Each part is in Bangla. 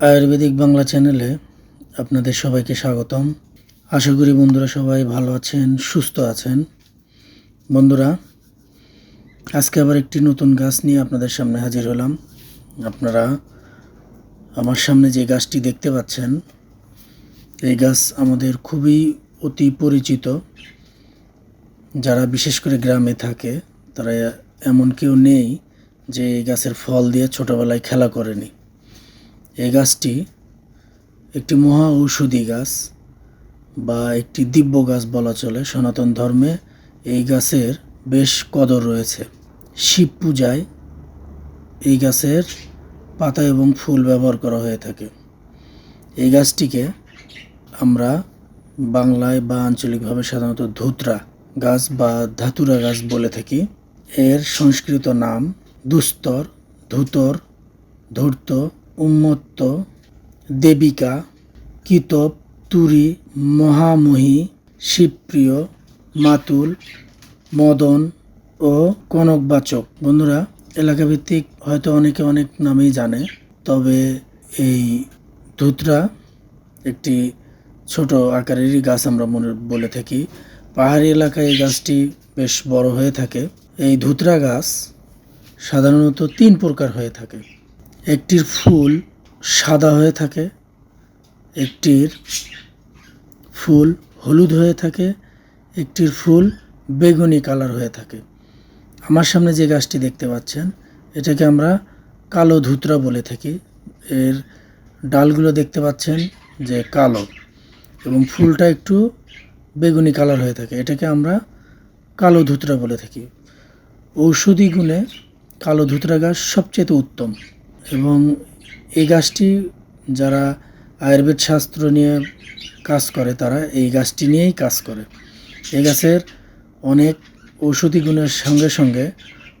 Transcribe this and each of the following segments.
আয়ুর্বেদিক বাংলা চ্যানেলে আপনাদের সবাইকে স্বাগতম। আশা করি বন্ধুরা সবাই ভালো আছেন, সুস্থ আছেন। বন্ধুরা, আজকে আবার একটি নতুন গাছ নিয়ে আপনাদের সামনে হাজির হলাম। আপনারা আমার সামনে যে গাছটি দেখতে পাচ্ছেন, এই গাছ আমাদের খুবই অতি পরিচিত। যারা বিশেষ করে গ্রামে থাকে, তারা এমন কেউ নেই যে এই গাছের ফল দিয়ে ছোটোবেলায় খেলা করেনি। এই গাছটি একটি মহা ঔষধি গাছ বা একটি দিব্য গাছ বলা চলে। সনাতন ধর্মে এই গাছের বেশ কদর রয়েছে। শিব পূজায় এই গাছের পাতা এবং ফুল ব্যবহার করা হয়ে থাকে। এই গাছটিকে আমরা বাংলায় বা আঞ্চলিকভাবে সাধারণত ধুতরা গাছ বা ধাতুরা গাছ বলে থাকি। এর সংস্কৃত নাম দুস্তর, ধুতর, ধূর্ত উন্মত্ত দেবিকা, কিতব, তুরি, মহামহি, শিবপ্রিয়, মাতুল, মদন ও কনকবাচক। বন্ধুরা, এলাকাভিত্তিক হয়তো অনেকে অনেক নামেই জানে, তবে এই ধুতরা একটি ছোট আকারেরই গাছ আমরা মনে বলে থাকি। পাহাড়ি এলাকায় এই গাছটি বেশ বড় হয়ে থাকে। এই ধুতরা গাছ সাধারণত তিন প্রকার হয়ে থাকে। একটির ফুল সাদা হয়ে থাকে, একটির ফুল হলুদ হয়ে থাকে, একটির ফুল বেগুনি কালার হয়ে থাকে। আমার সামনে যে গাছটি দেখতে পাচ্ছেন, এটাকে আমরা কালো ধুতরা বলে থাকি। এর ডালগুলো দেখতে পাচ্ছেন যে কালো এবং ফুলটা একটু বেগুনি কালার হয়ে থাকে। এটাকে আমরা কালো ধুতরা বলে থাকি। ঔষধি গুণে কালো ধুতরা গাছ সবচেয়ে উত্তম। এবং এই গাছটি যারা আয়ুর্বেদ শাস্ত্র নিয়ে কাজ করে, তারা এই গাছটি নিয়েই কাজ করে। এই গাছের অনেক ঔষধি গুণের সঙ্গে সঙ্গে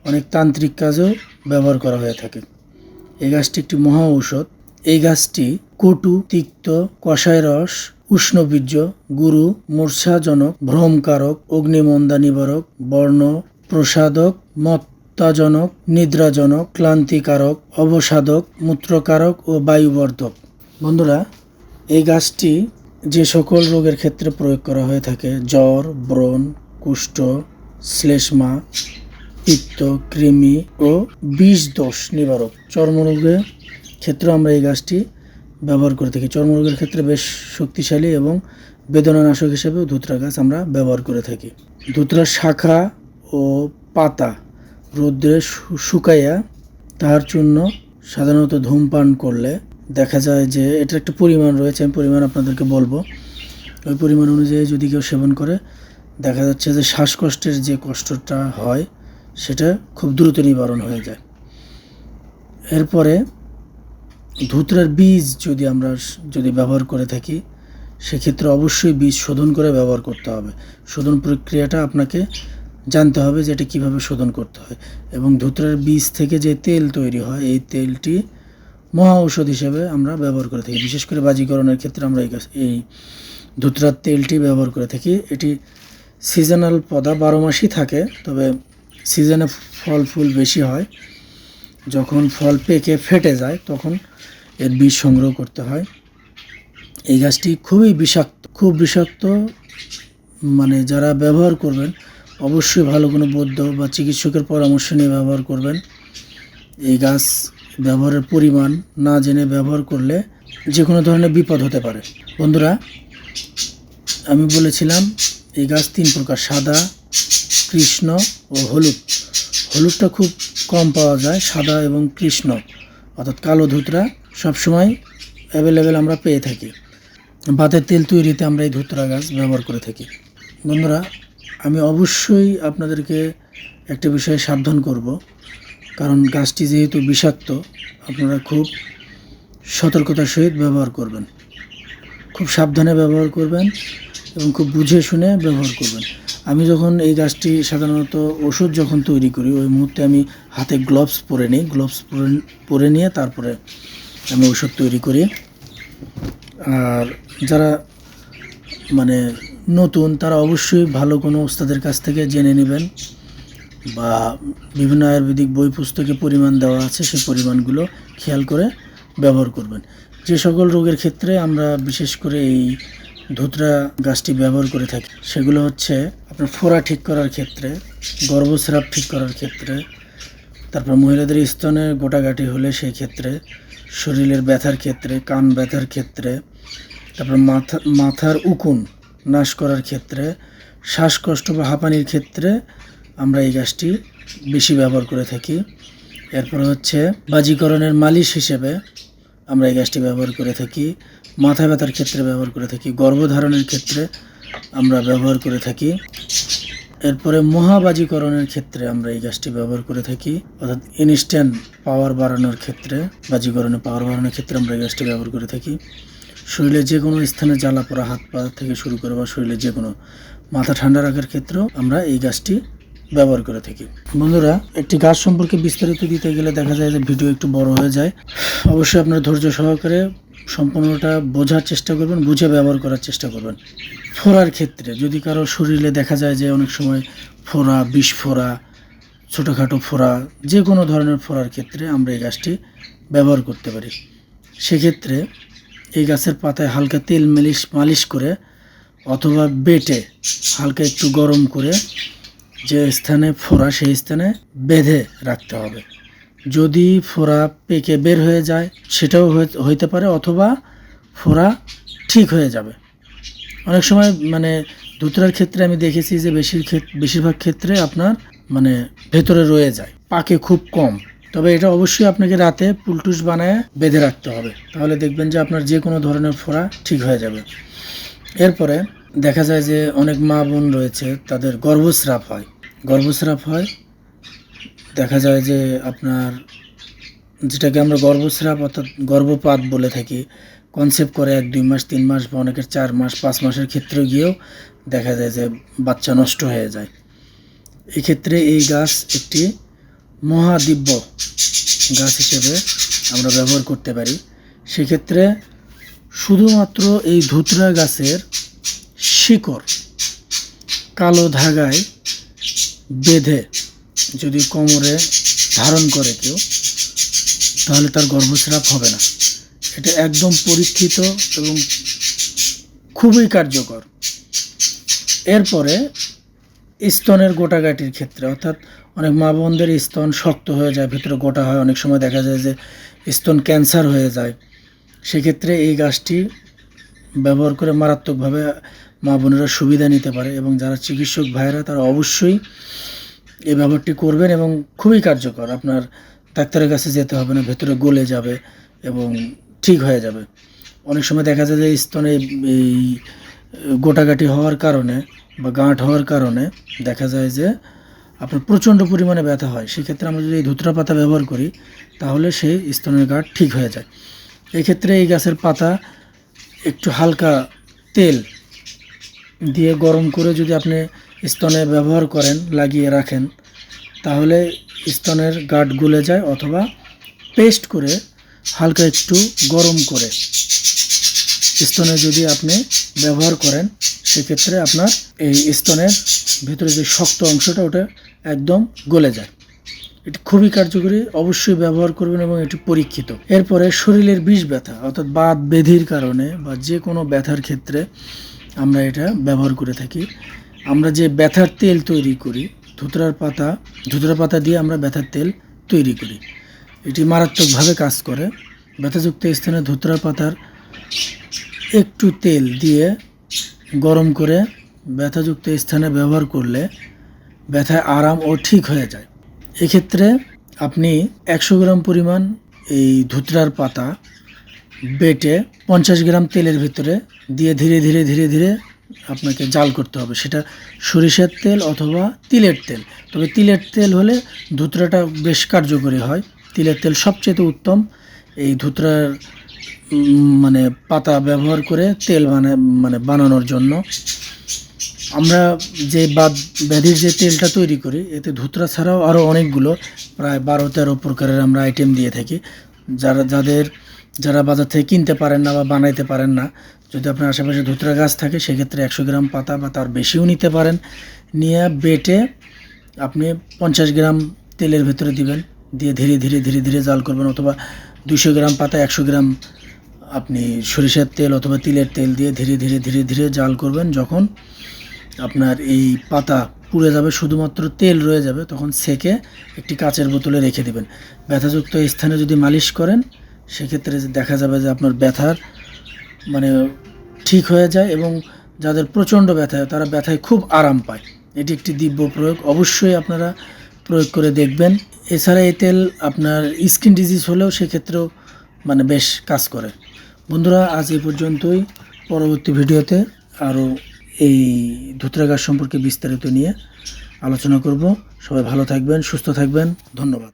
অনেক তান্ত্রিক কাজেও ব্যবহার করা হয়ে থাকে। এই গাছটি একটি মহা ঔষধ। এই গাছটি কটু, তিক্ত, কষায় রস, উষ্ণবীর্য, গুরু, মূর্ছাজনক, ভ্রমকারক, অগ্নিমন্দা নিবারক, বর্ণ, প্রসাদক মত্তাজনক নিদ্রাজনক, ক্লান্তিকারক, অবসাদক, মূত্রকারক ও বায়ুবর্ধক। বন্ধুরা, এই গাছটি যে সকল রোগের ক্ষেত্রে প্রয়োগ করা হয়ে থাকে, জ্বর, ব্রণ, কুষ্ঠ, শ্লেষ্মা, পিত্ত, কৃমি ও বিষ দোষ নিবারক চর্মরোগের ক্ষেত্রে আমরা এই গাছটি ব্যবহার করে থাকি। চর্মরোগের ক্ষেত্রে বেশ শক্তিশালী এবং বেদনানাশক হিসেবেও ধুতরা গাছ আমরা ব্যবহার করে থাকি। ধুতরার শাখা ও পাতা রৌদ্রে শুকাইয়া তাহার চূর্ণ সাধারণত ধূমপান করলে দেখা যায় যে এটার একটা পরিমাণ রয়েছে, আমি পরিমাণ আপনাদেরকে বলব। ওই পরিমাণ অনুযায়ী যদি কেউ সেবন করে, দেখা যাচ্ছে যে শ্বাসকষ্টের যে কষ্টটা হয়, সেটা খুব দ্রুত নিবারণ হয়ে যায়। এরপরে ধুতরার বীজ যদি আমরা যদি ব্যবহার করে থাকি, সেক্ষেত্রে অবশ্যই বীজ শোধন করে ব্যবহার করতে হবে। শোধন প্রক্রিয়াটা আপনাকে জানতে হবে যে এটা কীভাবে শোধন করতে হয়। এবং ধুতরার বীজ থেকে যে তেল তৈরি হয়, এই তেলটি মহা ঔষধ হিসেবে আমরা ব্যবহার করে থাকি। বিশেষ করে বাজিকরণের ক্ষেত্রে আমরা এই এই ধুতরার তেলটি ব্যবহার করে থাকি। এটি সিজনাল পদা বারো মাসই থাকে, তবে সিজনে ফল ফুল বেশি হয়। যখন ফল পেকে, ফেটে যায়, তখন এর বীজ সংগ্রহ করতে হয়। এই গাছটি খুবই বিষাক্ত খুব বিষাক্ত মানে যারা ব্যবহার করবেন অবশ্যই ভালো কোনো বৈদ্য বা চিকিৎসকের পরামর্শ নিয়ে ব্যবহার করবেন। এই গাছ ব্যবহারের পরিমাণ না জেনে ব্যবহার করলে যে কোনো ধরনের বিপদ হতে পারে। বন্ধুরা, আমি বলেছিলাম এই গাছ তিন প্রকার, সাদা, কৃষ্ণ ও হলুদ। হলুদটা খুব কম পাওয়া যায়, সাদা এবং কৃষ্ণ, অর্থাৎ কালো ধুতরা সবসময় অ্যাভেলেবেল আমরা পেয়ে থাকি। বাতের তেল তৈরিতে আমরা এই ধুতরা গাছ ব্যবহার করে থাকি। বন্ধুরা অবশ্যই আপনাদেরকে একটা বিষয়ে সাবধান করব, কারণ গাছটি যেহেতু বিষাক্ত, আপনারা খুব সতর্কতার সহিত ব্যবহার করবেন। খুব সাবধানে ব্যবহার করবেন এবং খুব বুঝে শুনে ব্যবহার করবেন। আমি যখন এই গাছটি সাধারণত ওষুধ যখন তৈরি করি, ওই মুহূর্তে আমি হাতে গ্লোভস পরে নিই গ্লোভস পরে পরে নিয়ে তারপরে আমি ওষুধ তৈরি করি। আর যারা মানে নতুন, তারা অবশ্যই ভালো কোনো ওস্তাদের কাছ থেকে জেনে নেবেন বা বিভিন্ন আয়ুর্বেদিক বই পুস্তকে পরিমাণ দেওয়া আছে, সেই পরিমাণগুলো খেয়াল করে ব্যবহার করবেন। যে সকল রোগের ক্ষেত্রে আমরা বিশেষ করে এই ধুতরা গাছটি ব্যবহার করে থাকি, সেগুলো হচ্ছে আপনার ফোড়া ঠিক করার ক্ষেত্রে, গর্ভস্রাব ঠিক করার ক্ষেত্রে, তারপর মহিলাদের স্তনে গোটাগাটি হলে সেই ক্ষেত্রে, শরীরের ব্যথার ক্ষেত্রে, কান ব্যথার ক্ষেত্রে, তারপর মাথা মাথার উকুন নাশ করার ক্ষেত্রে, শ্বাসকষ্ট বা হাঁপানির ক্ষেত্রে আমরা এই গাছটি বেশি ব্যবহার করে থাকি। এরপর হচ্ছে বাজিকরণের মালিশ হিসেবে আমরা এই গাছটি ব্যবহার করে থাকি। মাথা ব্যথার ক্ষেত্রে ব্যবহার করে থাকি। গর্ভধারণের ক্ষেত্রে আমরা ব্যবহার করে থাকি। এরপরে মহাবাজিকরণের ক্ষেত্রে আমরা এই গাছটি ব্যবহার করে থাকি। অর্থাৎ ইনস্ট্যান্ট পাওয়ার বাড়ানোর ক্ষেত্রে, বাজিকরণে পাওয়ার বাড়ানোর ক্ষেত্রে আমরা এই গাছটি ব্যবহার করে থাকি। শরীরে যে কোনো স্থানে জ্বালা পড়া, হাত পা থেকে শুরু করে বা শরীরে যে কোনো মাথা ঠান্ডা রাখার ক্ষেত্রেও আমরা এই গাছটি ব্যবহার করে থাকি। বন্ধুরা, একটি গাছ সম্পর্কে বিস্তারিত দিতে গেলে দেখা যায় যে ভিডিও একটু বড় হয়ে যায়। অবশ্যই আপনার ধৈর্য সহকারে সম্পূর্ণটা বোঝার চেষ্টা করবেন, বুঝে ব্যবহার করার চেষ্টা করবেন। ফোড়ার ক্ষেত্রে যদি কারও শরীরে দেখা যায় যে অনেক সময় ফোড়া, বিষ ফোড়া, ছোটোখাটো ফোড়া, যে কোনো ধরনের ফোড়ার ক্ষেত্রে আমরা এই গাছটি ব্যবহার করতে পারি। সেক্ষেত্রে এই গাছের পাতায় হালকা তেল মালিশ মালিশ করে অথবা বেটে হালকা একটু গরম করে যে স্থানে ফোড়া, সেই স্থানে বেঁধে রাখতে হবে। যদি ফোড়া পেকে বের হয়ে যায়, সেটাও হইতে পারে অথবা ফোড়া ঠিক হয়ে যাবে। অনেক সময় মানে ধুতরার ক্ষেত্রে আমি দেখেছি যে বেশির বেশিরভাগ ক্ষেত্রে আপনার মানে ভেতরে রয়ে যায়, পাকে খুব কম। তবে এটা অবশ্যই আপনাকে রাতে পুলটুস বানায় বেঁধে রাখতে হবে। তাহলে দেখবেন যে আপনার যে কোনো ধরনের ফোড়া ঠিক হয়ে যাবে। এরপরে দেখা যায় যে অনেক মা বোন রয়েছে, তাদের গর্ভস্রাব হয়। গর্ভস্রাব হয়, দেখা যায় যে আপনার যেটাকে আমরা গর্ভস্রাব অর্থাৎ গর্ভপাত বলে থাকি কনসেপ্ট করে এক, দুই মাস, তিন মাস বা অনেকের চার মাস, পাঁচ মাসের ক্ষেত্রে গিয়েও দেখা যায় যে বাচ্চা নষ্ট হয়ে যায়। এক্ষেত্রে এই গাছ একটি মহাদিব্য গাছ হিসেবে আমরা ব্যবহার করতে পারি। সেক্ষেত্রে শুধুমাত্র এই ধুতরা গাছের শিকড় কালো ধাগায় বেঁধে যদি কোমরে ধারণ করে কেউ, তাহলে তার গর্ভস্রাব হবে না। এটা একদম পরীক্ষিত এবং খুবই কার্যকর। এরপরে স্তনের গোটাগাটির ক্ষেত্রে, অর্থাৎ অনেক মা বোনদের স্তন শক্ত হয়ে যায়, ভিতরে গোটা হয়। অনেক সময় দেখা যায় যে স্তন ক্যান্সার হয়ে যায়। সেক্ষেত্রে এই গাছটি ব্যবহার করে মারাত্মকভাবে মা বোনেরা সুবিধা নিতে পারে এবং যারা চিকিৎসক ভাইয়েরা, তারা অবশ্যই এই ব্যবহারটি করবেন এবং খুবই কার্যকর। আপনার ডাক্তারের কাছে যেতে হবে না, ভেতরে গলে যাবে এবং ঠিক হয়ে যাবে। অনেক সময় দেখা যায় যে স্তনে এই গোটাগাটি হওয়ার কারণে বা গাঁট হওয়ার কারণে দেখা যায় যে আপনার প্রচণ্ড পরিমাণে ব্যথা হয়, সেক্ষেত্রে আমরা যদি এই ধুতরা পাতা ব্যবহার করি, তাহলে সেই স্তনের গাঁট ঠিক হয়ে যায়। এক্ষেত্রে এই গাছের পাতা একটু হালকা তেল দিয়ে গরম করে যদি আপনি স্তনে ব্যবহার করেন, লাগিয়ে রাখেন, তাহলে স্তনের গাঁট গলে যায় অথবা পেস্ট করে হালকা একটু গরম করে স্তনে যদি আপনি ব্যবহার করেন, সেক্ষেত্রে আপনার এই স্তনের ভিতরে যে শক্ত অংশটা, ওটা একদম গলে যায়। এটি খুবই কার্যকরী, অবশ্যই ব্যবহার করবেন এবং এটি পরীক্ষিত। এরপরে শরীরের বিষ ব্যথা, অর্থাৎ বাত বেধির কারণে বা যে কোনো ব্যথার ক্ষেত্রে আমরা এটা ব্যবহার করে থাকি। আমরা যে ব্যথার তেল তৈরি করি, ধুতরার পাতা ধুতরা পাতা দিয়ে আমরা ব্যথার তেল তৈরি করি। এটি মারাত্মকভাবে কাজ করে। ব্যথাযুক্ত স্থানে ধুতরা পাতার একটু তেল দিয়ে গরম করে ব্যথাযুক্ত স্থানে ব্যবহার করলে ব্যথায় আরাম ও ঠিক হয়ে যায়। এক্ষেত্রে আপনি একশো গ্রাম পরিমাণ এই ধুতরার পাতা বেটে পঞ্চাশ গ্রাম তেলের ভিতরে দিয়ে ধীরে ধীরে ধীরে ধীরে আপনাকে জাল করতে হবে। সেটা সরিষার তেল অথবা তিলের তেল। তবে তিলের তেল হলে ধুতরাটা বেশ কার্যকরী হয়। তিলের তেল সবচেয়ে উত্তম এই ধুতরার মানে পাতা ব্যবহার করে তেল বানা মানে বানানোর জন্য। আমরা যে বাদ ব্যাধির যে তেলটা তৈরি করি, এতে ধুতরা ছাড়াও আরও অনেকগুলো প্রায় বারো, তেরো প্রকারের আমরা আইটেম দিয়ে থাকি। যারা, যাদের, যারা বাজার থেকে কিনতে পারেন না বা বানাইতে পারেন না, যদি আপনার আশেপাশে ধুতরা গাছ থাকে, সেক্ষেত্রে একশো গ্রাম পাতা বা তার বেশিও নিতে পারেন। নিয়ে বেটে আপনি পঞ্চাশ গ্রাম তেলের ভেতরে দিবেন। দিয়ে ধীরে ধীরে ধীরে ধীরে জাল করবেন, অথবা দুশো গ্রাম পাতা একশো গ্রাম আপনি সরিষার তেল অথবা তিলের তেল দিয়ে ধীরে ধীরে ধীরে ধীরে জাল করবেন। যখন আপনার এই পাতা পুড়ে যাবে, শুধুমাত্র তেল রয়ে যাবে, তখন সেকে একটি কাচের বোতলে রেখে দেবেন। ব্যথাযুক্ত স্থানে যদি মালিশ করেন, সেক্ষেত্রে দেখা যাবে যে আপনার ব্যথার মানে ঠিক হয়ে যায় এবং যাদের প্রচণ্ড ব্যথা হয় তারা ব্যথায় খুব আরাম পায়। এটি একটি দিব্য প্রয়োগ। অবশ্যই আপনারা প্রয়োগ করে দেখবেন। এছাড়া এই তেল আপনার স্কিন ডিজিজ হলেও সেক্ষেত্রেও মানে বেশ কাজ করে। বন্ধুরা, আজ এ পর্যন্তই। পরবর্তী ভিডিওতে আরও এই ধুতরা গাছ সম্পর্কে বিস্তারিত নিয়ে আলোচনা করব। সবাই ভালো থাকবেন, সুস্থ থাকবেন। ধন্যবাদ।